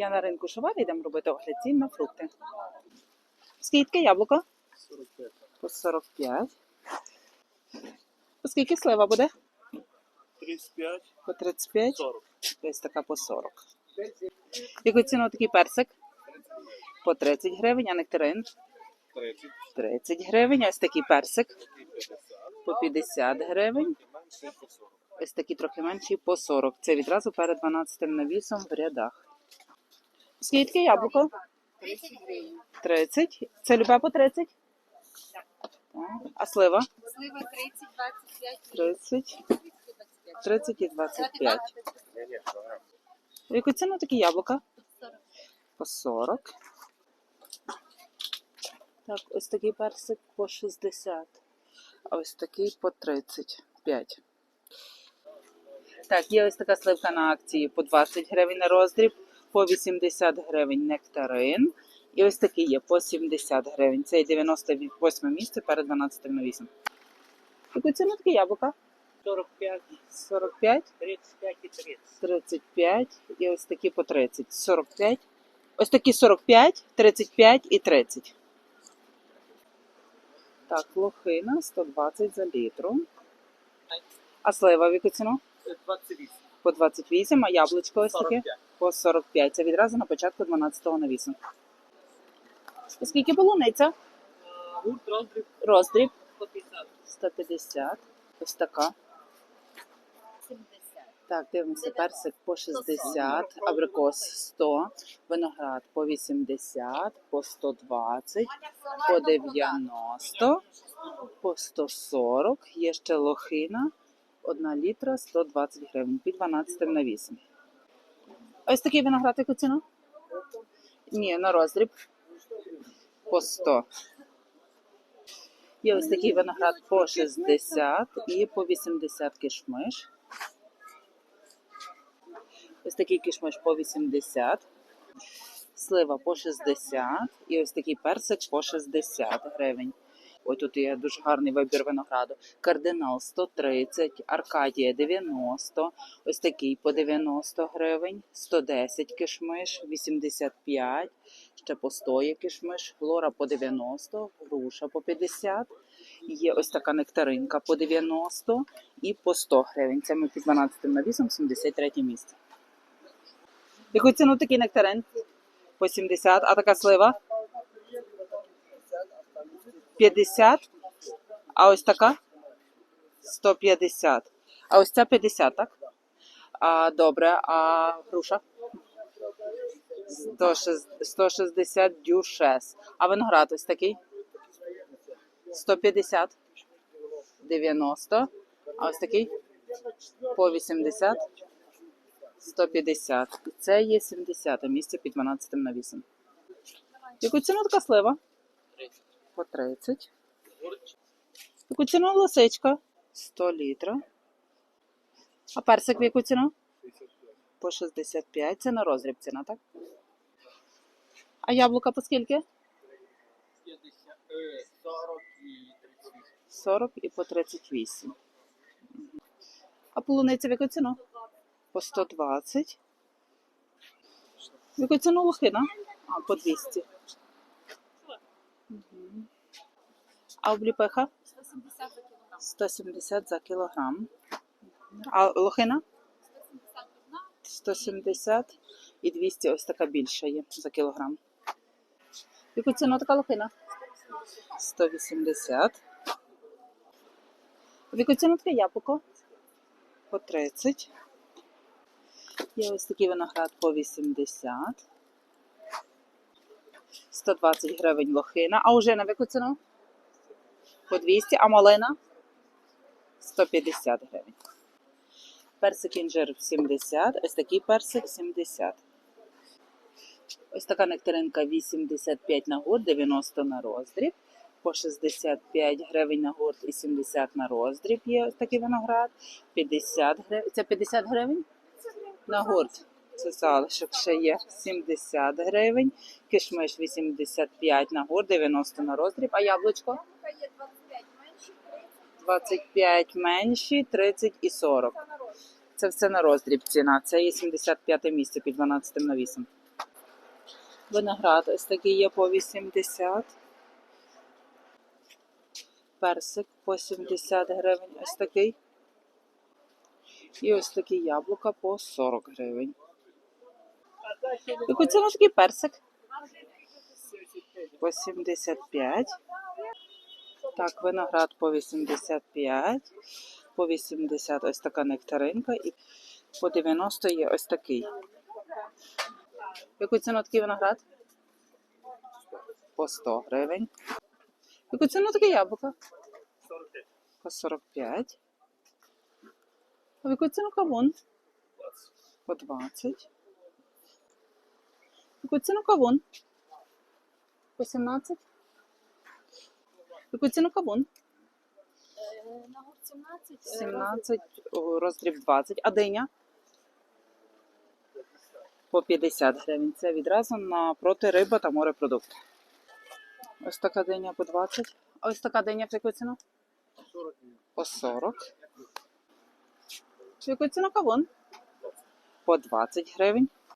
Я на ринку Шувар йдемо робити огляд цін на фрукти. Скільки яблуко? 45. По 45. По скільки слива буде? 35, По 35. 40. Ось така по 40. Яку ціну такий персик? По 30 гривень, а нектарин 30, 30 гривень. Ось такий персик 50, по 50 гривень. менше по 40. Ось такі трохи менші по 40. Це відразу перед 12 навісом в рядах. Скільки яблуко? 30 гривень. 30. Це любе по 30? Так. А слива? Слива 30, 25, 30, 30 і 25. Ні, ні, програм. В яку ціну такі яблука? 40. По 40. Так, ось такий персик по 60. А ось такий по 35. Так, є ось така сливка на акції по 20 гривень на роздріб, по 80 гривень нектарин. І ось такий є по 70 гривень. Це є 98 місце перед 12 на 8. Яку ціну такі яблука? 45, 45, 35 і 30. 35 і ось такі по 30. 45. Ось такі 45, 35 і 30. Так, лохина 120 за літру. А слива в яку ціну? 28, По 28, а яблучко ось таке 45. По 45. Це відразу на початку 12-го навісу. Скільки полуниця? Гурт роздріб Роздріб 150. 150. Ось така. 70. Так, дивимося, персик по 60, абрикос 100, виноград по 80, по 120, по 90, по 140, є ще лохина, 1 літра 120 гривень, під 12 на 8. Ось такий виноград яку ціну? Ні, на роздріб по 100. Є ось такий виноград по 60 і по 80 кишмиш. Ось такий кишмиш по 80, слива по 60 і ось такий персик по 60 гривень. Ось тут є дуже гарний вибір винограду. Кардинал 130, Аркадія 90, ось такий по 90 гривень, 110 кишмиш, 85, ще по 100 є кишмиш, Лора по 90, груша по 50, є ось така нектаринка по 90 і по 100 гривень. Це ми під 12 навісом, 73 місце. Яку ціну такий нектарин? По 70, а така слива? 50, а ось така? 150. А ось ця 50, так? А, добре, а груша? 160 160 дюшес. А виноград ось такий? 150. 90. А ось такий? По 80. 150. І це є 70 місце під 12 навісом. Яку ціну така слива? 30. По 30. Гурт Яку ціну лисичка? 100 літра. А персик в яку ціну? 65. По 65. Це на розріб ціна, так? А яблука по скільки? 50, е, 40 і 38. 40 і по 38. А полуниця в яку ціну? По 120. В яку ціну лохина? А, по 200. А обліпиха? 170 за кілограм. 170 за кілограм. А лохина? 170 170 і 200, ось така більша є за кілограм. Яку ціну така лохина? 180. В яку ціну таке яблуко? По 30. Є ось такий виноград по 80. 120 гривень лохина. А уже на яку ціну? По 200. А малина? 150 гривень. Персик інжир 70, ось такий персик 70. Ось така нектаринка 85 на гурт, 90 на роздріб. По 65 гривень на гурт і 70 на роздріб є ось такий виноград. 50 гривень. Це 50 гривень? На гурт. Це залишок ще є 70 гривень. Кишмиш 85 на гурт, 90 на роздріб. А яблучко? Є 25 менші, 30 25 менші, 30 і 40. на розмір. Це все на роздріб ціна. Це є 75 місце під 12 навісом. Виноград ось такий є по 80. Персик по 70 гривень ось такий. І ось такі яблука по 40 гривень. Яку ціну такий персик? По 75. Так, виноград по 85. По 80 ось така нектаринка. І по 90 є ось такий. Яку ціну такий виноград? По 100 гривень. Яку ціну таке яблуко? 45. По 45. А в яку ціну кавун? По 20. В яку ціну кавун? По 17. Яку ціну кавун? Е, На гурт 17. 17, о, роздріб 20. А диня? По 50 гривень. Це відразу напроти риба та морепродукти. Ось така диня по 20. А ось така диня в яку ціну? По 40. В яку ціну кавун? По 20 гривень.